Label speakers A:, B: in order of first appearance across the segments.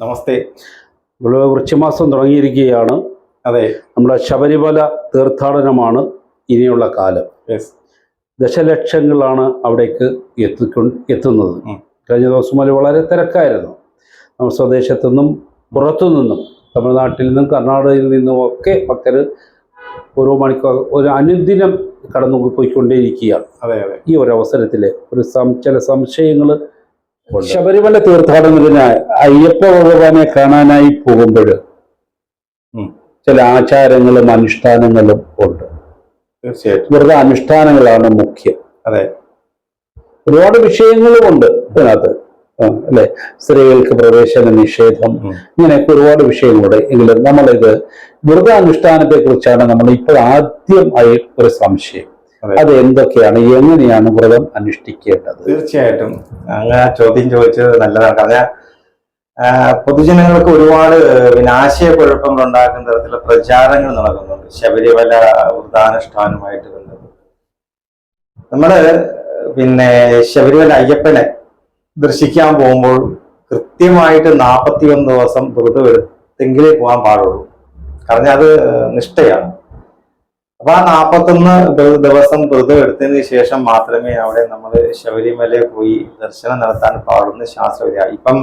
A: നമസ്തേ.
B: ഇവിടെ വൃക്ഷമാസം തുടങ്ങിയിരിക്കുകയാണ്.
A: അതെ.
B: നമ്മുടെ ശബരിമല തീർത്ഥാടനമാണ് ഇനിയുള്ള കാലം. ദശലക്ഷങ്ങളാണ് അവിടേക്ക് എത്തിക്കൊ എത്തുന്നത്. കഴിഞ്ഞ ദിവസം മുതൽ വളരെ തിരക്കായിരുന്നു. നമ്മുടെ സ്വദേശത്തു നിന്നും പുറത്തു നിന്നും തമിഴ്നാട്ടിൽ നിന്നും കർണാടകയിൽ നിന്നും ഒക്കെ ഭക്തർ ഓരോ മണിക്കൂർ ഒരു അനുദിനം കടന്നു പോയിക്കൊണ്ടേയിരിക്കുകയാണ്
A: അതെ അതെ.
B: ഈ ഒരു അവസരത്തിൽ ഒരു സം ചില സംശയങ്ങൾ ശബരിമല തീർത്ഥാടനത്തിന് അയ്യപ്പ ഭഗവാനെ കാണാനായി പോകുമ്പോൾ ചില ആചാരങ്ങളും അനുഷ്ഠാനങ്ങളും ഉണ്ട്.
A: തീർച്ചയായിട്ടും.
B: വെറുതെ അനുഷ്ഠാനങ്ങളാണ് മുഖ്യം.
A: അതെ.
B: ഒരുപാട് വിഷയങ്ങളുമുണ്ട് ഇതിനകത്ത്. അല്ലെ? സ്ത്രീകൾക്ക് പ്രവേശന നിഷേധം. ഇങ്ങനെയൊക്കെ ഒരുപാട് വിഷയങ്ങളുണ്ട്. എങ്കിലും നമ്മളിത് വെറുതെ അനുഷ്ഠാനത്തെ കുറിച്ചാണ് നമ്മൾ ഇപ്പോൾ ആദ്യമായി ഒരു സംശയം.
A: അതെ.
B: എന്തൊക്കെയാണ്? എങ്ങനെയാണ് വ്രതം അനുഷ്ഠിക്കേണ്ടത്?
A: തീർച്ചയായിട്ടും. അങ്ങനെ ആ ചോദ്യം ചോദിച്ചത് നല്ലതാണ്. കാരണം പൊതുജനങ്ങൾക്ക് ഒരുപാട് വിനാശയക്കുഴപ്പങ്ങൾ ഉണ്ടാക്കുന്ന തരത്തിലുള്ള പ്രചാരങ്ങൾ നടക്കുന്നുണ്ട്. ശബരിമല വൃതാനുഷ്ഠാനവുമായിട്ട് ബന്ധപ്പെട്ട് നമ്മൾ പിന്നെ ശബരിമല അയ്യപ്പനെ ദർശിക്കാൻ പോകുമ്പോൾ കൃത്യമായിട്ട് നാൽപ്പത്തിയൊന്ന് ദിവസം വ്രതം എടുത്തെങ്കിലേ പോകാൻ പാടുള്ളൂ. കാരണം അത് നിഷ്ഠയാണ്. അപ്പൊ ആ നാപ്പത്തൊന്ന് ദിവസം വ്രതം എടുത്തതിന് ശേഷം മാത്രമേ അവിടെ നമ്മൾ ശബരിമല പോയി ദർശനം നടത്താൻ പാടുന്ന ശാസ്ത്രവിദ്യ ഇപ്പം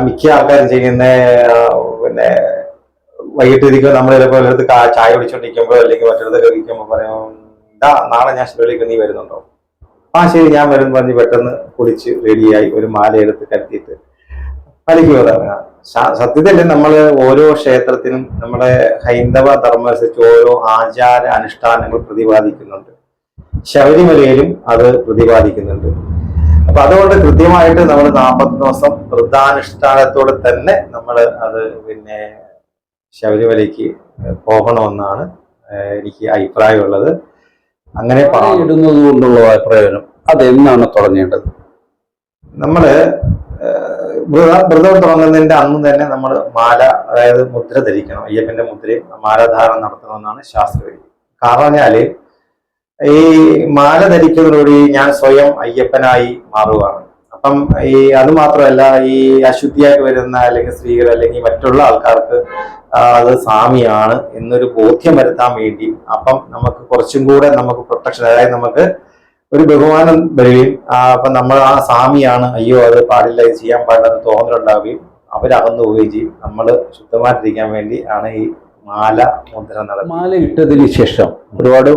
A: മിക്ക ആൾക്കാരും ചെയ്യുന്ന പിന്നെ വൈകിട്ട് ഇരിക്കുമ്പോൾ നമ്മൾ ചിലപ്പോൾ ഒരിടത്ത് ചായ കുടിച്ചോണ്ടിരിക്കുമ്പോൾ അല്ലെങ്കിൽ മറ്റൊരിടത്ത് കഴിക്കുമ്പോൾ പറയും ഇതാ നാളെ ഞാൻ ശബരിമലയ്ക്ക് നീ വരുന്നുണ്ടോ? ആ ശരി ഞാൻ വരും പറഞ്ഞ് പെട്ടെന്ന് കുളിച്ച് റെഡിയായി ഒരു മാല എടുത്ത് കരുത്തിയിട്ട് പലിക്ക് ഇറങ്ങാം സത്യത്തിൽ നമ്മൾ ഓരോ ക്ഷേത്രത്തിനും നമ്മുടെ ഹൈന്ദവ ധർമ്മം അനുസരിച്ച് ഓരോ ആചാര അനുഷ്ഠാനങ്ങൾ പ്രതിപാദിക്കുന്നുണ്ട്. ശബരിമലയിലും അത് പ്രതിപാദിക്കുന്നുണ്ട്. അപ്പൊ അതുകൊണ്ട് കൃത്യമായിട്ട് നമ്മൾ നാൽപ്പത്തി ദിവസം വൃദ്ധാനുഷ്ഠാനത്തോടെ തന്നെ നമ്മൾ അത് പിന്നെ ശബരിമലയ്ക്ക് പോകണമെന്നാണ് എനിക്ക് അഭിപ്രായമുള്ളത്. അങ്ങനെ
B: ഇടുന്നത് കൊണ്ടുള്ള പ്രയോജനം അതെന്നാണ് തുടങ്ങേണ്ടത്
A: നമ്മൾ വ്രത- തുടങ്ങുന്നതിന്റെ അന്ന് തന്നെ നമ്മൾ മാല അതായത് മുദ്ര ധരിക്കണം. അയ്യപ്പന്റെ മുദ്രയും മാലാധാരണം നടത്തണമെന്നാണ് ശാസ്ത്രവിധി. കാരണം പറഞ്ഞാൽ ഈ മാല ധരിക്കുന്നതോടുകൂടി ഞാൻ സ്വയം അയ്യപ്പനായി മാറുകയാണ്. അപ്പം ഈ അത് മാത്രമല്ല ഈ അശുദ്ധിയായിട്ട് വരുന്ന അല്ലെങ്കിൽ സ്ത്രീകൾ അല്ലെങ്കിൽ മറ്റുള്ള ആൾക്കാർക്ക് അത് സ്വാമിയാണ് എന്നൊരു ബോധ്യം വരുത്താൻ വേണ്ടി അപ്പം നമുക്ക് കുറച്ചും കൂടെ നമുക്ക് പ്രൊട്ടക്ഷൻ അതായത് നമുക്ക് ഒരു ബഹുമാനം വരികയും ആ, അപ്പൊ നമ്മൾ ആ സ്വാമിയാണ് അയ്യോ അത് പാടില്ല ഇത് ചെയ്യാൻ പാടില്ല എന്ന് തോന്നലുണ്ടാവുകയും അവരകന്നു പോവുകയും ചെയ്യും. നമ്മൾ ശുദ്ധമായിട്ടിരിക്കാൻ വേണ്ടി ആണ് ഈ മാല മുദ്ര നടത്തുന്നത്.
B: മാല ഇട്ടതിന് ശേഷം ഒരുപാട്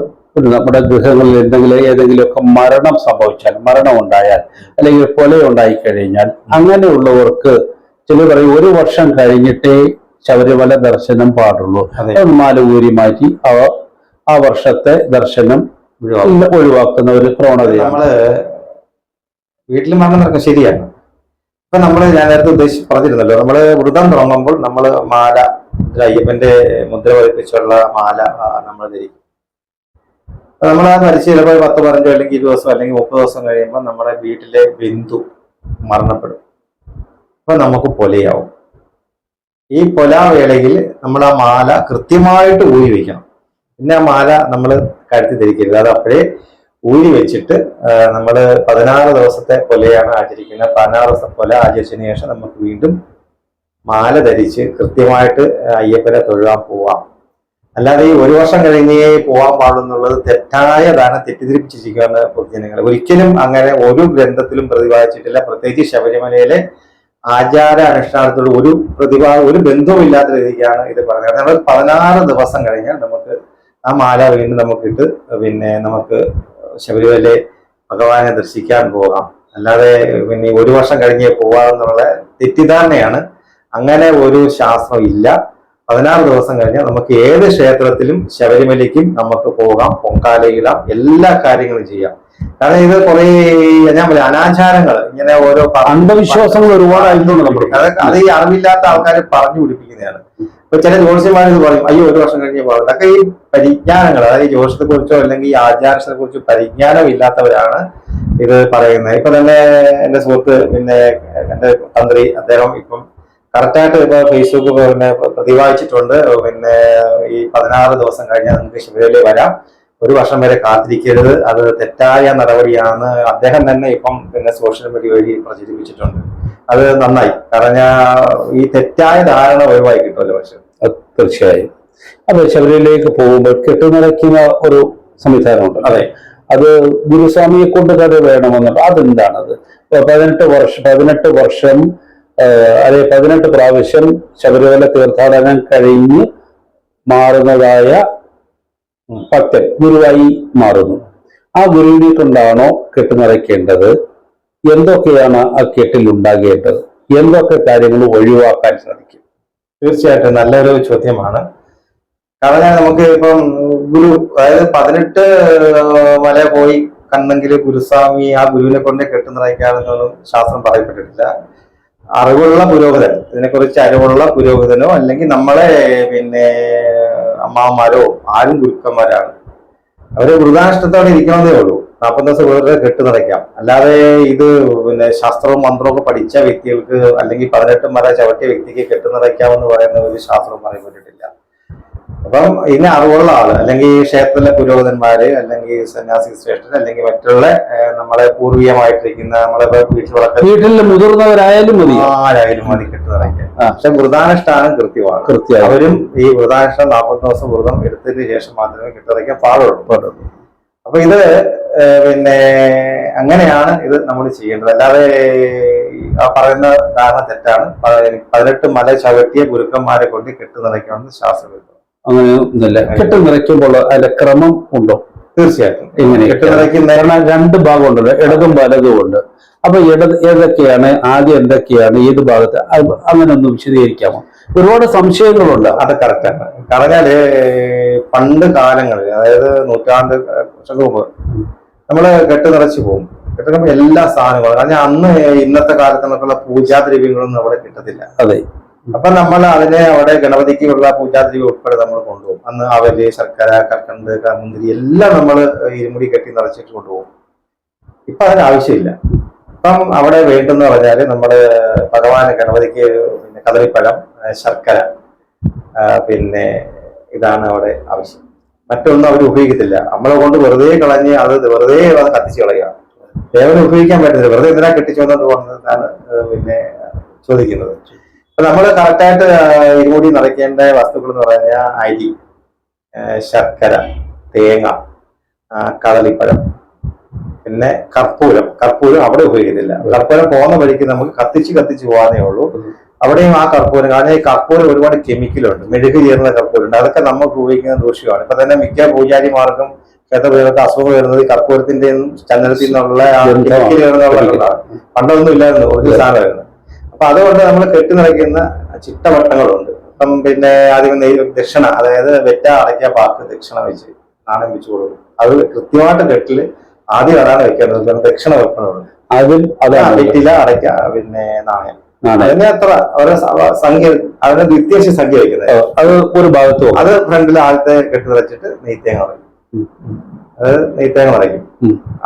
B: നമ്മുടെ ഗൃഹങ്ങളിൽ എന്തെങ്കിലും ഏതെങ്കിലുമൊക്കെ മരണം സംഭവിച്ചാൽ മരണം ഉണ്ടായാൽ അല്ലെങ്കിൽ കൊല ഉണ്ടായി കഴിഞ്ഞാൽ അങ്ങനെയുള്ളവർക്ക് ചില പറയും ഒരു വർഷം കഴിഞ്ഞിട്ടേ ശബരിമല ദർശനം പാടുള്ളൂ.
A: അതെ.
B: മാല ഊരി മാറ്റി അവ ആ വർഷത്തെ ദർശനം ഒഴിവാക്കുന്ന ഒരു പ്രവണത
A: നമ്മൾ വീട്ടിൽ മരണം നടക്കും ശരിയാണ്. ഇപ്പൊ നമ്മൾ ഞാൻ നേരത്തെ ഉദ്ദേശിച്ച് പറഞ്ഞിരുന്നല്ലോ നമ്മൾ വ്രതം തുടങ്ങുമ്പോൾ നമ്മൾ മാല അയ്യപ്പന്റെ മുദ്ര പതിപ്പിച്ചുള്ള മാല നമ്മൾ ധരിക്കും. നമ്മൾ ആ മരിച്ച് ചിലപ്പോൾ പത്ത് പതിനഞ്ചോ അല്ലെങ്കിൽ ഇരുപത് ദിവസം അല്ലെങ്കിൽ മുപ്പത് ദിവസം കഴിയുമ്പോൾ നമ്മുടെ വീട്ടിലെ ബിന്ദു മരണപ്പെടും. അപ്പൊ നമുക്ക് പൊലയാവും. ഈ പൊലാവേളയിൽ നമ്മൾ ആ മാല കൃത്യമായിട്ട് ഊരി വെക്കണം. പിന്നെ ആ മാല നമ്മൾ കഴുത്തി ധരിക്കരുത്. അത് അപ്പോഴേ ഊരി വെച്ചിട്ട് നമ്മൾ പതിനാറ് ദിവസത്തെ കൊലയാണ് ആചരിക്കുന്നത്. പതിനാറ് ദിവസം കൊല ആചരിച്ചതിന് ശേഷം നമുക്ക് വീണ്ടും മാല ധരിച്ച് കൃത്യമായിട്ട് അയ്യപ്പനെ തൊഴുവാൻ പോവാം. അല്ലാതെ ഈ ഒരു വർഷം കഴിഞ്ഞേ പോവാൻ പാടുന്നുള്ളത് തെറ്റായ ധാരണ തെറ്റിദ്ധരിപ്പിച്ചിരിക്കുകയാണ് പൊതുജനങ്ങൾ ഒരിക്കലും അങ്ങനെ ഒരു ഗ്രന്ഥത്തിലും പ്രതിപാദിച്ചിട്ടില്ല. പ്രത്യേകിച്ച് ശബരിമലയിലെ ആചാര അനുഷ്ഠാനത്തോട് ഒരു പ്രതിഭാ ഒരു ബന്ധവുമില്ലാത്ത രീതിക്കാണ് ഇത് പറയുന്നത് നമ്മൾ പതിനാറ് ദിവസം കഴിഞ്ഞാൽ നമുക്ക് ആ മാല വീണ്ടും നമുക്കിട്ട് പിന്നെ നമുക്ക് ശബരിമല ഭഗവാനെ ദർശിക്കാൻ പോകാം. അല്ലാതെ പിന്നെ ഒരു വർഷം കഴിഞ്ഞേ പോകാമെന്നുള്ള തെറ്റിദ്ധാരണയാണ്. അങ്ങനെ ഒരു ശാസ്ത്രം ഇല്ല. പതിനാറ് ദിവസം കഴിഞ്ഞാൽ നമുക്ക് ഏത് ക്ഷേത്രത്തിലും ശബരിമലയ്ക്കും നമുക്ക് പോകാം. പൊങ്കാലയിടാം. എല്ലാ കാര്യങ്ങളും ചെയ്യാം. കാരണം ഇത് കുറെ ഞാൻ പറയാം അനാചാരങ്ങൾ ഇങ്ങനെ ഓരോ
B: അന്ധവിശ്വാസങ്ങൾ ഒരുപാടായിരുന്നു
A: അത് ഈ അറിവില്ലാത്ത ആൾക്കാർ പറഞ്ഞു പിടിപ്പിക്കുന്നതാണ്. ഇപ്പൊ ചില ജ്യോത്സ്യന്മാർ ഇത് പറയും അയ്യോ ഒരു വർഷം കഴിഞ്ഞ് പോകും. അതൊക്കെ ഈ പരിജ്ഞാനങ്ങൾ അതായത് ജ്യോതിഷത്തെ കുറിച്ചോ അല്ലെങ്കിൽ ഈ ആചാരത്തെ കുറിച്ചോ പരിജ്ഞാനം ഇല്ലാത്തവരാണ് ഇത് പറയുന്നത്. ഇപ്പൊ തന്നെ എന്റെ സുഹൃത്ത് പിന്നെ എന്റെ തന്ത്രി അദ്ദേഹം ഇപ്പം കറക്റ്റായിട്ട് ഇപ്പൊ ഫേസ്ബുക്ക് പിന്നെ പ്രതിപാദിച്ചിട്ടുണ്ട്. പിന്നെ ഈ പതിനാറ് ദിവസം കഴിഞ്ഞാൽ നമുക്ക് ശിവരയിൽ വരാം. ഒരു വർഷം വരെ കാത്തിരിക്കരുത്. അത് തെറ്റായ നടപടിയാണ് അദ്ദേഹം തന്നെ ഇപ്പം പിന്നെ സോഷ്യൽ മീഡിയ വഴി പ്രചരിപ്പിച്ചിട്ടുണ്ട്. അത് നന്നായി. കാരണം ഈ തെറ്റായ ധാരണ ഒഴിവായി കിട്ടുമല്ലോ പക്ഷെ.
B: തീർച്ചയായും. അതെ ശബരിമലയിലേക്ക് പോകുമ്പോൾ കെട്ടുനിറയ്ക്കുന്ന ഒരു സംവിധാനമുണ്ട്.
A: അതെ.
B: അത് ഗുരുസ്വാമിയെ കൊണ്ട് കഥ വേണമെന്നുണ്ട് അതെന്താണത്? പതിനെട്ട് വർഷം പതിനെട്ട് വർഷം അതെ പതിനെട്ട് പ്രാവശ്യം ശബരിമല തീർത്ഥാടനം കഴിഞ്ഞ് മാറുന്നതായ ഭക്തൻ ഗുരുവായി മാറുന്നു. ആ ഗുരുവിനെ കൊണ്ടാണോ കെട്ടുനിറയ്ക്കേണ്ടത് എന്തൊക്കെയാണ് ആ കെട്ടിൽ ഉണ്ടാകേണ്ടത്? എന്തൊക്കെ കാര്യങ്ങൾ ഒഴിവാക്കാൻ സാധിക്കും?
A: തീർച്ചയായിട്ടും നല്ലൊരു ചോദ്യമാണ്. കാരണം നമുക്ക് ഇപ്പം ഗുരു അതായത് പതിനെട്ട് വരെ പോയി കണ്ടെങ്കിൽ ഗുരുസ്വാമി ആ ഗുരുവിനെ കൊണ്ട് കെട്ടുനിറയ്ക്കാണെന്നൊന്നും ശാസ്ത്രം പറയപ്പെട്ടിട്ടില്ല. അറിവുള്ള പുരോഹിതൻ ഇതിനെക്കുറിച്ച് അറിവുള്ള പുരോഹിതനോ അല്ലെങ്കിൽ നമ്മളെ പിന്നെ അമ്മാമാരോ ആരും ഗുരുക്കന്മാരാണ്. അവർ വൃതാഷ്ടത്തോടെ ഇരിക്കണമെന്നേ ഉള്ളൂ. നാൽപ്പത് ദിവസം വെറുതെ കെട്ടു നിറയ്ക്കാം അല്ലാതെ ഇത് പിന്നെ ശാസ്ത്രവും മന്ത്രവും ഒക്കെ പഠിച്ച വ്യക്തികൾക്ക് അല്ലെങ്കിൽ പതിനെട്ടും വരെ ചവിട്ടിയ വ്യക്തിക്ക് കെട്ടു നിറയ്ക്കാമെന്ന് പറയുന്ന ഒരു ശാസ്ത്രം പറയപ്പെട്ടിട്ടില്ല അപ്പം ഇനി അറിവുള്ള ആൾ അല്ലെങ്കിൽ ക്ഷേത്രത്തിലെ പുരോഹിതന്മാര് അല്ലെങ്കിൽ സന്യാസി ശ്രേഷ്ഠൻ അല്ലെങ്കിൽ മറ്റുള്ള നമ്മളെ പൂർവീയമായിട്ടിരിക്കുന്ന നമ്മളെ വളർത്തുന്ന
B: വീട്ടിൽ മുതിർന്നവരായാലും മതി.
A: ആരായാലും മതി കെട്ടു നിറയ്ക്കാൻ
B: ആ.
A: പക്ഷെ വൃതാനുഷ്ഠാനം കൃത്യമാണ്. അവരും ഈ വൃതാനുഷ്ഠാനം നാൽപ്പത് ദിവസം വ്രതം എടുത്തതിന് ശേഷം മാത്രമേ കെട്ടിറക്കാൻ പാടുള്ളൂ. അപ്പൊ ഇത് പിന്നെ അങ്ങനെയാണ് ഇത് നമ്മൾ ചെയ്യേണ്ടത്. അല്ലാതെ ആ പറയുന്ന ധാരണ തെറ്റാണ്. പതിനെട്ട് മല ചവിട്ടിയ ഗുരുക്കന്മാരെ കൊണ്ട് കെട്ടു നിറയ്ക്കണമെന്ന് ശാസ്ത്രം
B: അങ്ങനെ ഒന്നുമില്ല. കെട്ട് നിറയ്ക്കുമ്പോൾ അതിന്റെ ക്രമം ഉണ്ടോ?
A: തീർച്ചയായിട്ടും.
B: ഇങ്ങനെ
A: കെട്ടു നിറയ്ക്കുന്ന
B: കാരണം രണ്ട് ഭാഗമുണ്ടല്ലോ ഇടതും വലതും ഉണ്ട് അപ്പൊ ഇടത് ഏതൊക്കെയാണ് ആദ്യം എന്തൊക്കെയാണ് ഏത് ഭാഗത്ത്? അങ്ങനെ ഒന്ന് വിശദീകരിക്കാമോ? ഒരുപാട് സംശയങ്ങളുണ്ട്.
A: അത് കറക്റ്റാണ് പറഞ്ഞാൽ പണ്ട് കാലങ്ങളിൽ അതായത് നൂറ്റാണ്ട് വർഷങ്ങൾക്ക് മുമ്പ് നമ്മൾ കെട്ട് നിറച്ച് പോകും. കെട്ടുമ്പോൾ എല്ലാ സാധനങ്ങളും കാരണം അന്ന് ഇന്നത്തെ കാലത്ത് നമുക്കുള്ള പൂജാദ്രവ്യങ്ങളൊന്നും അവിടെ കിട്ടത്തില്ല.
B: അതെ.
A: അപ്പൊ നമ്മൾ അതിനെ അവിടെ ഗണപതിക്കുള്ള പൂജാതിരി ഉൾപ്പെടെ നമ്മൾ കൊണ്ടുപോകും. അന്ന് അവൽ ശർക്കര കൽക്കണ്ട് ക- മുന്തിരി എല്ലാം നമ്മൾ ഇരുമുടി കെട്ടി നിറച്ചിട്ട് കൊണ്ടുപോകും. ഇപ്പൊ അതിന് ആവശ്യമില്ല. ഇപ്പം അവിടെ വേണ്ടെന്ന് പറഞ്ഞാൽ നമ്മുടെ ഭഗവാന് ഗണപതിക്ക് പിന്നെ കദളിപ്പഴം ശർക്കര പിന്നെ ഇതാണ് അവിടെ ആവശ്യം. മറ്റൊന്നും അവർ ഉപയോഗിക്കത്തില്ല. നമ്മളെ കൊണ്ട് വെറുതെ കളഞ്ഞ് അത് വെറുതെ അത് കത്തിച്ച് കളയുക. ദേവനെ ഉപയോഗിക്കാൻ പറ്റത്തില്ല. വെറുതെ എന്തിനാ കെട്ടിച്ചു പറഞ്ഞതാണ് പിന്നെ ചോദിക്കുന്നത്. അപ്പൊ നമ്മൾ കറക്റ്റായിട്ട് ഇരുമുടി നിറയ്ക്കേണ്ട വസ്തുക്കൾ എന്ന് പറഞ്ഞാൽ അരി ശർക്കര തേങ്ങ കടലിപ്പഴം കദളിപ്പഴം പിന്നെ കർപ്പൂരം. കർപ്പൂരം അവിടെ ഉപയോഗിക്കുന്നില്ല. കർപ്പൂരം പോകുന്ന വഴിക്ക് നമുക്ക് കത്തിച്ച് കത്തിച്ച് പോകാനേ ഉള്ളൂ. അവിടെയും ആ കർപ്പൂരം കാരണം ഈ കർപ്പൂരം ഒരുപാട് കെമിക്കലുണ്ട് മെഴുക് ചേർന്ന കർപ്പൂരം ഉണ്ട്. അതൊക്കെ നമുക്ക് ഉപയോഗിക്കുന്ന ദൂഷ്യമാണ്. ഇപ്പൊ തന്നെ മിക്ക പൂജാരിമാർക്കും ക്ഷേത്രപൂജകൾക്ക് അസുഖം വരുന്നത് കർപ്പൂരത്തിന്റെയും ചന്ദനത്തിൽ നിന്നുള്ള. കെമിക്കൽ പണ്ടൊന്നും ഇല്ലായിരുന്നു. ഒരു സാധനമായിരുന്നു അപ്പൊ അതുകൊണ്ട് നമ്മൾ കെട്ടി നിറയ്ക്കുന്ന ചിട്ടവട്ടങ്ങളുണ്ട്. അപ്പം പിന്നെ ആദ്യം ദക്ഷിണ അതായത് വെറ്റ അടയ്ക്ക പാക്ക് ദക്ഷിണ വെച്ച് നാണയം വെച്ച് കൊടുക്കും. അത് കൃത്യമായിട്ട് കെട്ടിൽ ആദ്യം അതാണ് വെക്കേണ്ടത്. കാരണം ദക്ഷിണ
B: വെപ്പണമുണ്ട്. അതിൽ
A: വെറ്റില അടയ്ക്ക പിന്നെ നാണയം. അതിന് അത്ര ഓരോ സംഖ്യ അതിന് വ്യത്യാസ സംഖ്യ വെക്കുന്നത്
B: അത് ഒരു ഭാഗത്ത്
A: അത് ഫ്രണ്ടിൽ ആദ്യത്തെ കെട്ടി നിറച്ചിട്ട് നെയ്ത്തേങ്ങ അതായത് അത് നെയ്ത്തേങ്ങ നിറയ്ക്കും.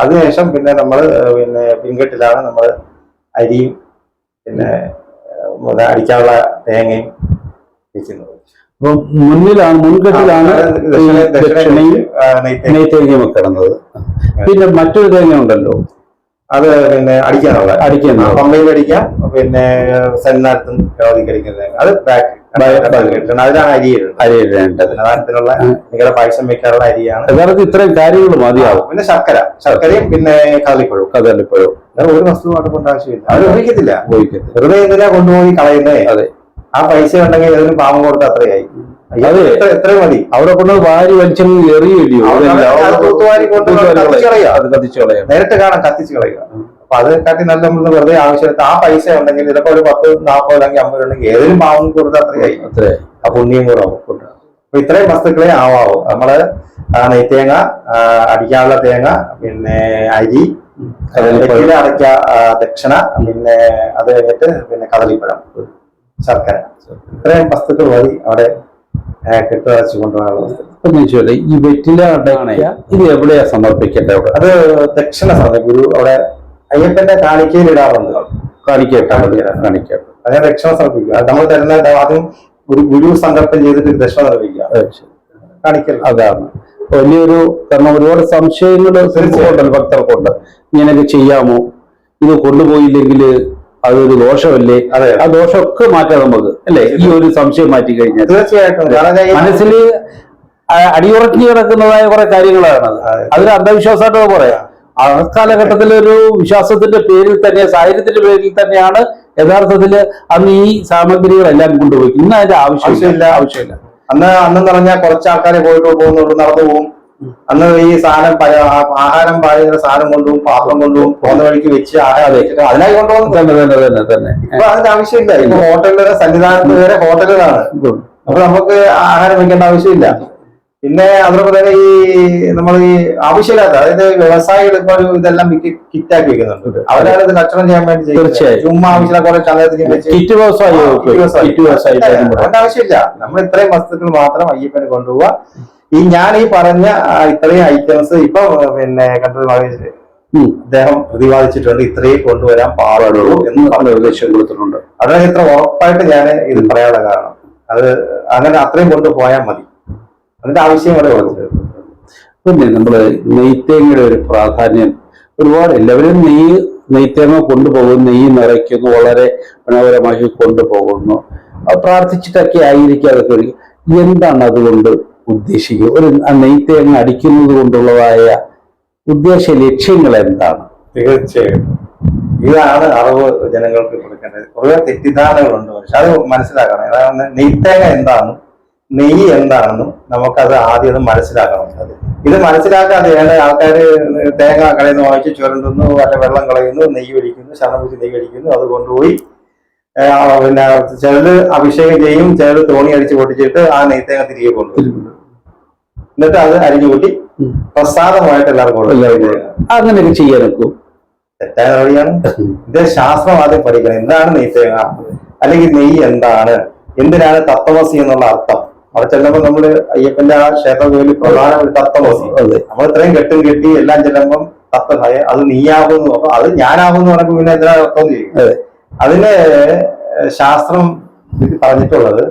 A: അതിനുശേഷം പിന്നെ നമ്മൾ പിന്നെ പിൻകെട്ടിലാണ് നമ്മൾ അരിയും പിന്നെ അടിക്കാനുള്ള തേങ്ങയും വെക്കുന്നത്
B: അപ്പം മുന്നിലാണ് മുൻകെട്ടിലാണ് നെയ്ത്തേങ്ങയും വെക്കുന്നത് പിന്നെ മറ്റൊരു തേങ്ങ ഉണ്ടല്ലോ.
A: അത് പിന്നെ അടിക്കാനുള്ള.
B: അടിക്കുന്ന
A: പമ്പയിൽ അടിക്കാം പിന്നെ സന്നാരത്തും അത് ബാക്ക് അരി നിങ്ങളുടെ പായസം വെക്കാനുള്ള അരിയാണ്.
B: യഥാർത്ഥത്തിൽ ഇത്രയും കാര്യങ്ങൾ മതിയാവും.
A: പിന്നെ ശർക്കര. ശർക്കരയും പിന്നെ കള്ളിപ്പഴവും
B: കഥലിപ്പോഴും
A: ഒരു വസ്തു കൊണ്ട് ആവശ്യമില്ല. അവർ ഉപയോഗിക്കത്തില്ല.
B: ഉപയോഗിക്കത്തില്ല.
A: വെറുതെ എന്തിനാ കൊണ്ടുപോയി കളയുന്നേ?
B: അതെ.
A: ആ പൈസ ഉണ്ടെങ്കിൽ അതിന് പാമ്പ് കൊടുത്ത് അത്രയായി. അവരെ
B: അതെ.
A: എത്ര- എത്രയും മതി.
B: അവിടെ കൊണ്ട് വാരി അതല്ല,
A: അത് കത്തിച്ച്
B: കളയാം
A: നേരിട്ട് കാണാൻ കത്തിച്ചു കളയുക. അപ്പൊ അതിനെക്കാട്ടി കാട്ടി നല്ല നമ്മൾ വെറുതെ ആവശ്യമില്ല ആ പൈസ ഉണ്ടെങ്കിൽ ചിലപ്പോ ഒരു പത്ത് നാൽപ്പത് അല്ലെങ്കിൽ അമ്പത് ഉണ്ടെങ്കിൽ ഏതൊരു മാവും കൊടുത്ത് അത്രയായി
B: അത്രേ
A: ആ പുണ്യം കൂടെ അപ്പൊ ഇത്രയും വസ്തുക്കളെ ആവാവൂ. നമ്മൾ നെയ്ത്തേങ്ങ അടിക്കാനുള്ള തേങ്ങ പിന്നെ അരി. വെറ്റില അടയ്ക്ക ദക്ഷിണ പിന്നെ അത് കഴിഞ്ഞിട്ട് പിന്നെ കദളിപ്പഴം ശർക്കര. ഇത്രയും വസ്തുക്കൾ മതി അവിടെ കെട്ടുവരച്ച് കൊണ്ടുപോകാനുള്ള
B: ഈ വെറ്റില അടയ്ക്ക ഇത് എവിടെയാ സമർപ്പിക്കേണ്ടത്
A: അത് ദക്ഷിണ സമർപ്പിക്കും ഗുരു അവിടെ അയ്യപ്പന്റെ കാണിക്കയിൽ ഇടാറുണ്ട്.
B: കാണിക്കട്ടെ. കാണിക്കട്ടെ.
A: അങ്ങനെ ദക്ഷിണ സമർപ്പിക്കുക. നമ്മൾ തരുന്ന ആദ്യം ഒരു ഗുരു സങ്കല്പം ചെയ്തിട്ട് ദക്ഷിണ സമർപ്പിക്കുക. കാണിക്കൽ.
B: അതാണ്. വലിയൊരു കാരണം ഒരുപാട് സംശയങ്ങൾ ഉണ്ടല്ലോ ഭക്തർക്കുണ്ട്. ഇങ്ങനെയൊക്കെ ചെയ്യാമോ? ഇത് കൊണ്ടുപോയില്ലെങ്കിൽ അതൊരു ദോഷമല്ലേ?
A: അതെ.
B: ആ ദോഷമൊക്കെ മാറ്റാം നമുക്ക് അല്ലേ? ഈ ഒരു സംശയം മാറ്റി കഴിഞ്ഞാൽ.
A: തീർച്ചയായിട്ടും.
B: മനസ്സിൽ അടിയുറക്കി കിടക്കുന്നതായ കുറെ കാര്യങ്ങളാണ് അതിൽ
A: അതെ.
B: അന്ധവിശ്വാസമായിട്ട് പറയാം. ആ കാലഘട്ടത്തിൽ ഒരു വിശ്വാസത്തിന്റെ പേരിൽ തന്നെ സാഹചര്യത്തിന്റെ പേരിൽ തന്നെയാണ് യഥാർത്ഥത്തിൽ അന്ന് ഈ സാമഗ്രികളെല്ലാം കൊണ്ടുപോയി. ഇന്ന് അതിന്റെ ആവശ്യമില്ല.
A: ആവശ്യമില്ല അന്ന് അന്നെന്ന് പറഞ്ഞാൽ കുറച്ച് ആൾക്കാരെ പോയിട്ട് പോകുന്നുള്ളൂ നടന്നു പോകും. അന്ന് ഈ സാധനം ആഹാരം പാഴുന്ന സാധനം കൊണ്ടും പാത്രം കൊണ്ടും പോകുന്ന വഴിക്ക് വെച്ച് ആഹാരം വെച്ചിട്ട് അതിനായി കൊണ്ടുപോകുന്നു.
B: തന്നെ
A: ഇപ്പൊ അതിന്റെ ആവശ്യമില്ല. ഇപ്പൊ ഹോട്ടലുകളുടെ സന്നിധാനത്ത് വരെ ഹോട്ടലുകളാണ്. അപ്പൊ നമുക്ക് ആഹാരം വെക്കേണ്ട ആവശ്യമില്ല. പിന്നെ അതോടൊപ്പം തന്നെ ഈ നമ്മൾ ഈ ആവശ്യമില്ലാത്ത അതായത് വ്യവസായികൾ ഇപ്പൊ ഇതെല്ലാം കിറ്റാക്കി വെക്കുന്നുണ്ട്. അവരാണ് ഇത് കച്ചവടം ചെയ്യാൻ വേണ്ടി
B: തീർച്ചയായും.
A: ചുമ്മാ ആവശ്യമില്ല കുറെ
B: വ്യവസായി
A: ആവശ്യമില്ല. നമ്മൾ ഇത്രയും വസ്തുക്കൾ മാത്രം അയ്യപ്പന് കൊണ്ടുപോവാ ഈ ഞാൻ ഈ പറഞ്ഞ ഇത്രയും ഐറ്റംസ് ഇപ്പൊ പിന്നെ കണ്ടത് അദ്ദേഹം പ്രതിപാദിച്ചിട്ടുണ്ട് ഇത്രയും കൊണ്ടുവരാൻ പാടുള്ളൂ എന്ന് പറഞ്ഞ.
B: നിർദ്ദേശം കൊടുത്തിട്ടുണ്ട്.
A: അതായത് ഇത്ര ഉറപ്പായിട്ട് ഞാൻ ഇത് പറയാനുള്ള കാരണം. അത് അങ്ങനെ അത്രയും കൊണ്ടുപോയാൽ മതി. അതിന്റെ ആവശ്യം ഇവിടെ
B: പിന്നെ നമ്മൾ നെയ്ത്തേങ്ങയുടെ ഒരു പ്രാധാന്യം ഒരുപാട്. എല്ലാവരും നെയ്യ് നെയ്ത്തേങ്ങ കൊണ്ടുപോകുന്നു. നെയ്യ് നിറയ്ക്കുന്നു. വളരെ മനോഹരമാക്കി കൊണ്ടുപോകുന്നു. പ്രാർത്ഥിച്ചിട്ടൊക്കെ ആയിരിക്കും അതൊക്കെ എന്താണ് അതുകൊണ്ട് ഉദ്ദേശിക്കുക? ഒരു നെയ്ത്തേങ്ങ അടിക്കുന്നത് കൊണ്ടുള്ളതായ ഉദ്ദേശ ലക്ഷ്യങ്ങൾ എന്താണ്?
A: തീർച്ചയായും. ഇതാണ് അറിവ് ജനങ്ങൾക്ക് കൊടുക്കേണ്ടത്. കുറെ തെറ്റിദ്ധാരണകളുണ്ട് പക്ഷെ അത് മനസ്സിലാക്കണം. അതായത് നെയ്ത്തേങ്ങ എന്താണെന്നും നെയ്യ് എന്താണെന്നും നമുക്കത് ആദ്യം അത് മനസ്സിലാക്കണം. അത് ഇത് മനസ്സിലാക്കാതെയാണ് ആൾക്കാർ തേങ്ങ കടയിൽ നിന്ന് വാങ്ങിച്ച് ചുരണ്ടുന്നു അല്ല വെള്ളം കളയുന്നു നെയ്യ് ഒഴിക്കുന്നു ശരണം വെച്ച് നെയ്യ് ഒഴിക്കുന്നു അത് കൊണ്ടുപോയി പിന്നെ ചിലത് അഭിഷേകം ചെയ്യും ചിലത് തോണി അടിച്ച് പൊട്ടിച്ചിട്ട് ആ നെയ് തേങ്ങ തിരികെ കൊണ്ടുപോകും എന്നിട്ട് അത് അരിഞ്ഞു കൂട്ടി പ്രസാദമായിട്ട് എല്ലാവർക്കും
B: അങ്ങനെയൊക്കെ ചെയ്യാനൊക്കെ?
A: തെറ്റായ വഴിയാണ് ഇത് ശാസ്ത്രം ആദ്യം പഠിക്കണം. എന്താണ് നെയ്ത്തേങ്ങ? അല്ലെങ്കിൽ നെയ്യ് എന്താണ്? എന്തിനാണ് തത്വമസി എന്നുള്ള അർത്ഥം? അവിടെ ചെല്ലുമ്പോൾ നമ്മൾ അയ്യപ്പന്റെ ആ ക്ഷേത്ര ജോലി പ്രധാന ഒരു തത്വമസി നമ്മൾ ഇത്രയും കെട്ടും കെട്ടി എല്ലാം ചെല്ലുമ്പം തത്വമായ അത് നീയാകുന്നു അപ്പൊ അത് ഞാനാകുന്നു പറയുമ്പോൾ പിന്നെ എന്തിനാ അർത്ഥം ചെയ്യും
B: അതെ.
A: അതിന് ശാസ്ത്രം പറഞ്ഞിട്ടുള്ളത്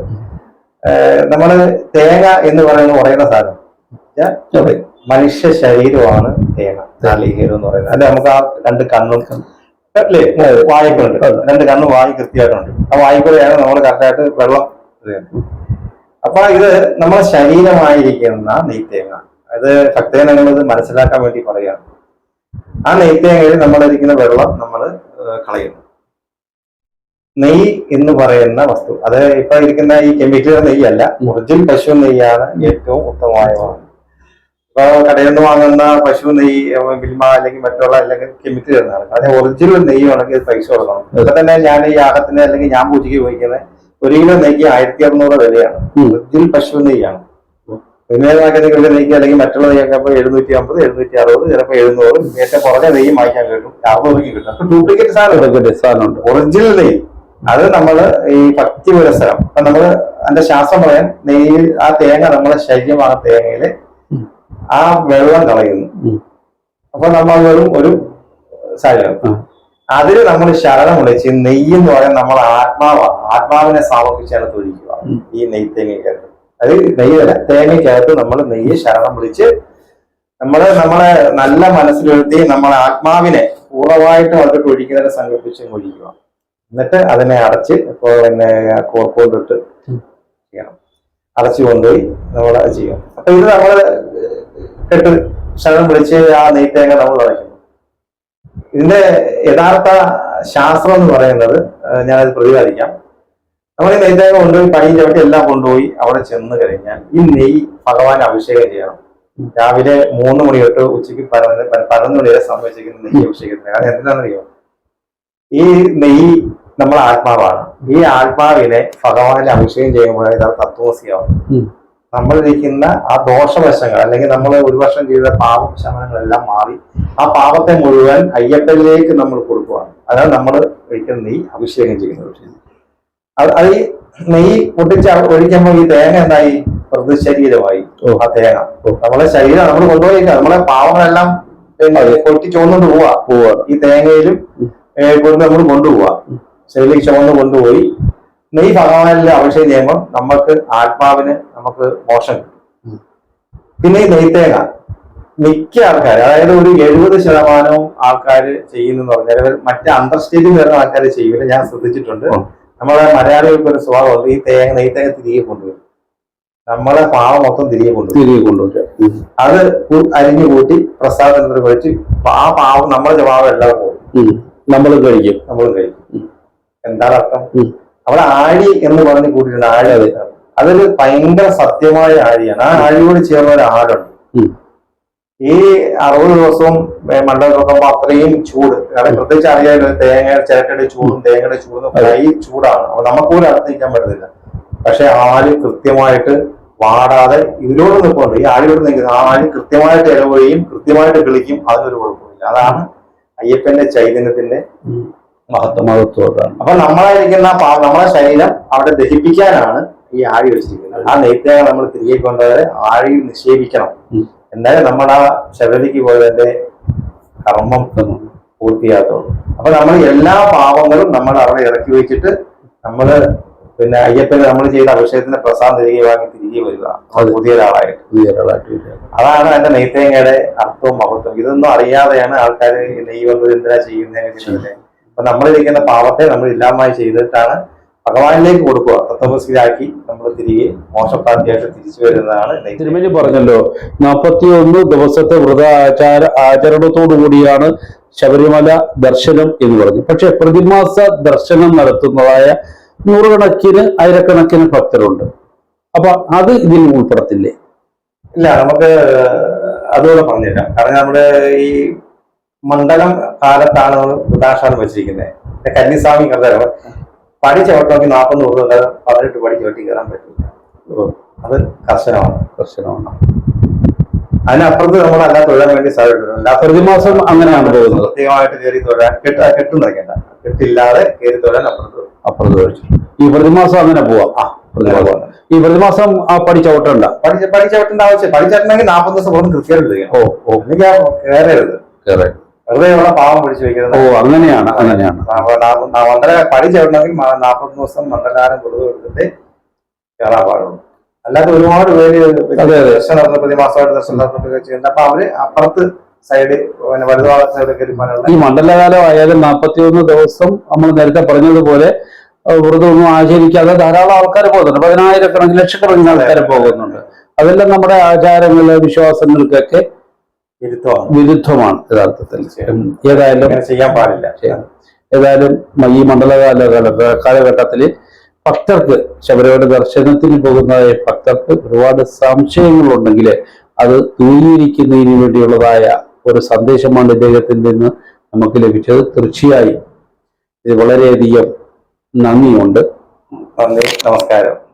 A: നമ്മൾ തേങ്ങ എന്ന് പറയുന്ന പറയുന്ന സാധനം. മനുഷ്യ ശരീരമാണ് തേങ്ങ. നാളികേരം എന്ന് പറയുന്നത്. അല്ലെ നമുക്ക് ആ രണ്ട് കണ്ണും അല്ലേ? വായിക്കുന്നുണ്ട്. രണ്ട് കണ്ണും വായി കൃത്യമായിട്ടുണ്ട്. ആ വായിക്കൂടെയാണ് നമ്മൾ കറക്റ്റായിട്ട് വെള്ളം. അപ്പൊ ഇത് നമ്മളെ ശരീരമായിരിക്കുന്ന നെയ്ത്തേങ്ങ. അത് ഭക്തജനങ്ങൾ നമ്മൾ മനസ്സിലാക്കാൻ വേണ്ടി പറയുകയാണ്. ആ നെയ്ത്തേങ്ങയിൽ നമ്മളിരിക്കുന്ന വെള്ളം നമ്മൾ കളയുന്നു. നെയ്യ് എന്ന് പറയുന്ന വസ്തു. അത് ഇപ്പൊ ഇരിക്കുന്ന ഈ കെമിക്കൽ നെയ്യല്ല മുറിജിൽ പശു നെയ്യാണ് ഏറ്റവും ഉത്തമമായ ഇപ്പൊ കടയിൽ നിന്ന് വാങ്ങുന്ന പശു നെയ്യ് വിൽമ അല്ലെങ്കിൽ മറ്റുള്ള അല്ലെങ്കിൽ കെമിക്കൽ വരുന്നതാണ് അതിന് ഒറിജിനൽ നെയ്യ് ആണെങ്കിൽ പൈസ കൊടുക്കണം. ഇപ്പൊ തന്നെ ഞാൻ ഈ ആഹത്തിന് അല്ലെങ്കിൽ ഞാൻ പൂജയ്ക്ക് ഉപയോഗിക്കുന്ന ഒരു കിലോ നെയ്ക്ക് ആയിരത്തി അറുന്നൂറ് വിലയാണ് വൃത്തിൽ പശു നെയ്യാണ്. വിനോദമാക്കുന്ന നെയ്ക്ക് അല്ലെങ്കിൽ മറ്റുള്ള നെയ്യൊക്കെ അപ്പോൾ എഴുന്നൂറ്റി അമ്പത് എഴുന്നൂറ്റി അറുപത് ചിലപ്പോൾ എഴുന്നൂറ് ഏറ്റവും കുറഞ്ഞ നെയ്യ് വാങ്ങിക്കാൻ കിട്ടും. അറുന്നൂറ് കിട്ടും. അപ്പൊ ഡ്യൂപ്ലിക്കേറ്റ് സാധനം ഒറിജിനൽ നെയ്യ്. അത് നമ്മൾ ഈ ഭക്തി പുരസരം അപ്പൊ നമ്മൾ അതിന്റെ ശാസ്ത്രം പറയാൻ നെയ്യ് ആ തേങ്ങ നമ്മളെ ശരീരമാണ്
B: തേങ്ങയിൽ.
A: ആ വെള്ളം കളയുന്നു. അപ്പൊ നമ്മൾ വെറും ഒരു ശരീരം
B: ആ.
A: അതിൽ നമ്മൾ ശരണം വിളിച്ച് നെയ്യ് എന്ന് പറയുന്നത് നമ്മൾ ആത്മാവാണ് ആത്മാവിനെ സമർപ്പിച്ചാണ് തൊഴിക്കുക. ഈ നെയ്യ് തേങ്ങയ്ക്കകത്ത് അത് നെയ്യല്ല തേങ്ങയ്ക്കകത്ത് നമ്മൾ നെയ്യ് ശരണം വിളിച്ച് നമ്മൾ നമ്മളെ നല്ല മനസ്സിലെഴുത്തി നമ്മളെ ആത്മാവിനെ പൂർണമായിട്ടും അതിട്ട് ഒഴിക്കുന്നതിനെ സങ്കല്പിച്ച് ഒഴിക്കുക. എന്നിട്ട് അതിനെ അടച്ച് ഇപ്പൊ പിന്നെ കോർപ്പോണ്ടിട്ട് ചെയ്യണം. അടച്ചു കൊണ്ടുപോയി നമ്മൾ അത് ചെയ്യണം. അപ്പൊ ഇത് നമ്മൾ കെട്ട് ശരണം വിളിച്ച് ആ നെയ്ത്തേങ്ങ നമ്മൾ അടയ്ക്കുന്നു ഇതിന്റെ യഥാർത്ഥ ശാസ്ത്രം എന്ന് പറയുന്നത് ഞാനത് പ്രതിപാദിക്കാം. നമ്മൾ ഈ നെയ്ത്തേങ്ങ കൊണ്ടുപോയി പണിയും ചവിട്ടി എല്ലാം കൊണ്ടുപോയി അവിടെ ചെന്ന് കഴിഞ്ഞാൽ ഈ നെയ് ഭഗവാൻ അഭിഷേകം ചെയ്യണം. രാവിലെ മൂന്ന് മണി തൊട്ട് ഉച്ചയ്ക്ക് പതിനൊന്ന് പതിനൊന്ന് മണി വരെ സംഭവിച്ചിരിക്കുന്ന വെച്ചിരിക്കുന്ന നെയ്യ് അഭിഷേകത്തിന്. കാരണം എന്താണെന്നറിയോ ഈ നെയ്യ് നമ്മൾ ആത്മാവാണ്. ഈ ആത്മാവിനെ ഭഗവാനെ അഭിഷേകം ചെയ്യുമ്പോൾ ഇതാണ് തത്വമസിയാവും
B: ഉം.
A: നമ്മളിരിക്കുന്ന ആ ദോഷവശങ്ങൾ അല്ലെങ്കിൽ നമ്മൾ ഒരു വർഷം ചെയ്ത പാപ ശമനങ്ങളെല്ലാം മാറി ആ പാപത്തെ മുഴുവൻ അയ്യപ്പനിലേക്ക് നമ്മൾ കൊടുക്കുകയാണ് അതാണ് നമ്മൾ ഒഴിക്കുന്ന നെയ്യ് അഭിഷേകം ചെയ്യുന്നത്. അത് അത് ഈ നെയ്യ് പൊട്ടിച്ച് ഒഴിക്കുമ്പോൾ ഈ തേങ്ങ എന്തായി?
B: ശരീരമായി.
A: ആ തേങ്ങ. നമ്മളെ ശരീരം നമ്മൾ കൊണ്ടുപോയിക്കാം നമ്മളെ പാവങ്ങളെല്ലാം കൊട്ടി ചുവന്നുകൊണ്ട് പോവാ. ഈ തേങ്ങയിലും കൊണ്ട് നമ്മൾ കൊണ്ടുപോവാ. ശരീരം ചുവന്ന് കൊണ്ടുപോയി. നെയ്യ് ഭഗവാനിൽ അവശ്യ ചെയ്യുമ്പോൾ നമുക്ക് ആത്മാവിന് നമുക്ക് മോശം. പിന്നെ ഈ നെയ്ത്തേങ്ങ. മിക്ക ആൾക്കാർ അതായത് ഒരു എഴുപത് ശതമാനവും ആൾക്കാർ ചെയ്യുന്നെന്ന് പറഞ്ഞാൽ മറ്റേ അണ്ടർ സ്റ്റേജിൽ വരുന്ന ആൾക്കാർ ചെയ്യില്ല ഞാൻ ശ്രദ്ധിച്ചിട്ടുണ്ട്. നമ്മളെ മലയാളികൾക്ക് ഒരു സ്വഭാവം ഈ തേങ്ങ നെയ്ത്തേങ്ങ തിരികെ കൊണ്ടുവരും. നമ്മളെ പാവം മൊത്തം തിരികെ കൊണ്ടുവരും.
B: തിരികെ കൊണ്ടുവരും.
A: അത് അരിഞ്ഞു കൂട്ടി പ്രസാദത്തിന് കഴിച്ച് ആ പാവം നമ്മുടെ ജവാബ് എല്ലാം പോകും.
B: ഉം. നമ്മൾ കഴിക്കും.
A: നമ്മൾ കഴിക്കും. എന്താണ് അർത്ഥം. അവിടെ ആഴി എന്ന് പറഞ്ഞ് കൂട്ടിയിട്ടുണ്ട് ആഴി അതൊരു ഭയങ്കര സത്യമായ ആഴിയാണ് ആ ആഴിയോട് ചേർന്ന ഒരു ആടുണ്ട്. ഈ അറുപത് ദിവസവും മണ്ഡലം നോക്കുമ്പോൾ അത്രയും ചൂട്. കാരണം പ്രത്യേകിച്ച് അറിയാമല്ലോ തേങ്ങ ചിരട്ടയുടെ ചൂടും തേങ്ങയുടെ ചൂടും. ഈ ചൂടാണ്. അപ്പൊ നമുക്ക് പോലും അടുത്ത് നിൽക്കാൻ പറ്റത്തില്ല. പക്ഷെ ആൽ കൃത്യമായിട്ട് വാടാതെ ഇതിലോട് നിൽക്കുന്നുണ്ട് ഈ ആലിയോട് നിൽക്കുന്നത് ആ ആൽ കൃത്യമായിട്ട് ഇടപെടുകയും കൃത്യമായിട്ട് കിളിക്കും. അതിനൊരു കുഴപ്പമില്ല. അതാണ് അയ്യപ്പന്റെ ചൈതന്യത്തിന്റെ
B: ഉം.
A: മഹത്വം
B: മഹത്വം അതാണ്
A: അപ്പൊ നമ്മളായിരിക്കുന്ന നമ്മളെ ശരീരം അവിടെ ദഹിപ്പിക്കാനാണ് ഈ ആഴി വെച്ചിരിക്കുന്നത്. ആ നെയ്ത്തേങ്ങ നമ്മൾ തിരികെ കൊണ്ടുപോയത് ആഴിയിൽ നിക്ഷേപിക്കണം. എന്നാലേ നമ്മുടെ ആ ശബരിക്ക് പോയതിന്റെ കർമ്മം പൂർത്തിയാകത്തുള്ളൂ. അപ്പൊ നമ്മൾ എല്ലാ പാപങ്ങളും നമ്മൾ അവിടെ ഇറക്കി വെച്ചിട്ട് നമ്മൾ പിന്നെ അയ്യപ്പനെ നമ്മൾ ചെയ്ത അഭിഷേകത്തിന്റെ പ്രസാദം തിരികെ വാങ്ങി തിരികെ വരിക. പുതിയ ഒരാളായിട്ട്.
B: പുതിയ ഒരാളായിട്ട്.
A: അതാണ് എന്റെ നെയ്ത്തേങ്ങയുടെ അർത്ഥവും മഹത്വം. ഇതൊന്നും അറിയാതെയാണ് ആൾക്കാർ നെയ്യ് വന്നത് എന്തിനാ ചെയ്യുന്നതിനെ അപ്പൊ നമ്മളിരിക്കുന്ന പാവത്തെ നമ്മൾ ഇല്ലാമായി ചെയ്തിട്ടാണ് ഭഗവാനിലേക്ക് കൊടുക്കുക. തത്വമസിലാക്കി നമ്മൾ തിരികെ മോശപ്രാപ്തിയായിട്ട് തിരിച്ചു വരുന്നതാണ്.
B: തിരുമേനി പറഞ്ഞല്ലോ നാൽപ്പത്തി ഒന്ന് ദിവസത്തെ വ്രത ആചാര ആചരണത്തോടു കൂടിയാണ് ശബരിമല ദർശനം എന്ന് പറഞ്ഞു. പക്ഷെ പ്രതിമാസ ദർശനം നടത്തുന്നതായ നൂറുകണക്കിന് ആയിരക്കണക്കിന് ഭക്തരുണ്ട്. അപ്പൊ അത് ഇതിൽ ഉൾപ്പെടത്തില്ലേ?
A: ഇല്ല നമുക്ക് അതുകൂടെ പറഞ്ഞില്ല കാരണം നമ്മുടെ ഈ മണ്ഡലം കാലത്താണ് നമ്മൾ ഉദാഹരണം വെച്ചിരിക്കുന്നത്. കന്നിസ്വാമി കഥകൾ. പടി ചവിട്ടണമെങ്കിൽ നാൽപ്പത് ദിവസം പതിനെട്ട് പടി ചവിട്ടി കയറാൻ പറ്റില്ല. അത് കർശനമാണ്
B: കർശനമാണ്.
A: അതിനപ്പുറത്ത് നമ്മൾ അല്ല തൊഴാൻ വേണ്ടി അല്ലാത്ത
B: പ്രതിമാസം അങ്ങനെയാണ് പോകുന്നത്.
A: പ്രത്യേകമായിട്ട് കയറി തൊഴാൻ കെട്ട് കെട്ടും നിൽക്കേണ്ട കെട്ടില്ലാതെ കയറി തൊഴാൻ അപ്പുറത്ത്
B: അപ്പുറത്ത് ചോദിച്ചു ഈ പ്രതിമാസം അങ്ങനെ പോവാം.
A: ആ
B: പ്രതിമാസം. ഈ പ്രതിമാസം ആ പടി ചവിട്ടണ്ട.
A: പഠിച്ച പഠിച്ചവട്ടേണ്ട ആവശ്യം. പഠിച്ചിട്ടുണ്ടെങ്കിൽ നാൽപ്പത് ദിവസം പോകുന്ന കൃത്യമായിട്ട്
B: ഓ ഓ.
A: എനിക്ക് കയറരുത്. കയറരുത്.
B: കേറെ
A: വെറുതെ ഉള്ള പാവം പിടിച്ചു വെക്കുന്നത്.
B: ഓ അങ്ങനെയാണ് അങ്ങനെയാണ്.
A: മണ്ഡല പണി ചേർന്നെങ്കിൽ നാൽപ്പത് ദിവസം കൊടുത്തു എടുത്തിട്ട് കയറാൻ പാടുള്ളൂ. അല്ലാതെ ഒരുപാട് പേര്. ദർശനം നടന്ന പ്രതിമാസമായിട്ട് ദർശനം നടന്നിട്ടൊക്കെ ചെയ്യുന്നുണ്ട്. അപ്പൊ അവർ അപ്പുറത്ത് സൈഡ് പിന്നെ വലുതാള സൈഡ് കയറി
B: ഈ മണ്ഡലകാലം ആയാലും നാൽപ്പത്തിയൊന്ന് ദിവസം നമ്മൾ നേരത്തെ പറഞ്ഞതുപോലെ വ്രതമൊന്നും ആചരിക്കാതെ ധാരാളം ആൾക്കാർ പോകുന്നുണ്ട്. പതിനായിരക്കണക്കിന് ലക്ഷക്കണക്കിന് ആൾക്കാർ പോകുന്നുണ്ട്. അതെല്ലാം നമ്മുടെ ആചാരങ്ങൾ വിശ്വാസങ്ങൾക്കൊക്കെ വിരുദ്ധമാണ്. യഥാർത്ഥത്തിൽ. ഏതായാലും
A: ചെയ്യാൻ പാടില്ല.
B: ഏതായാലും ഈ മണ്ഡലകാല കാല- കാലഘട്ടത്തിൽ ഭക്തർക്ക് ശബരിമല ദർശനത്തിന് പോകുന്ന ഭക്തർക്ക് ഒരുപാട് സംശയങ്ങളുണ്ടെങ്കിൽ അത് ദൂരീകരിക്കുന്നതിന് വേണ്ടിയുള്ളതായ ഒരു സന്ദേശമാണ് ഇദ്ദേഹത്തിൽ നിന്ന് നമുക്ക് ലഭിച്ചത്. തീർച്ചയായും ഇത് വളരെയധികം നന്ദിയുണ്ട്.
A: നന്ദി. നമസ്കാരം.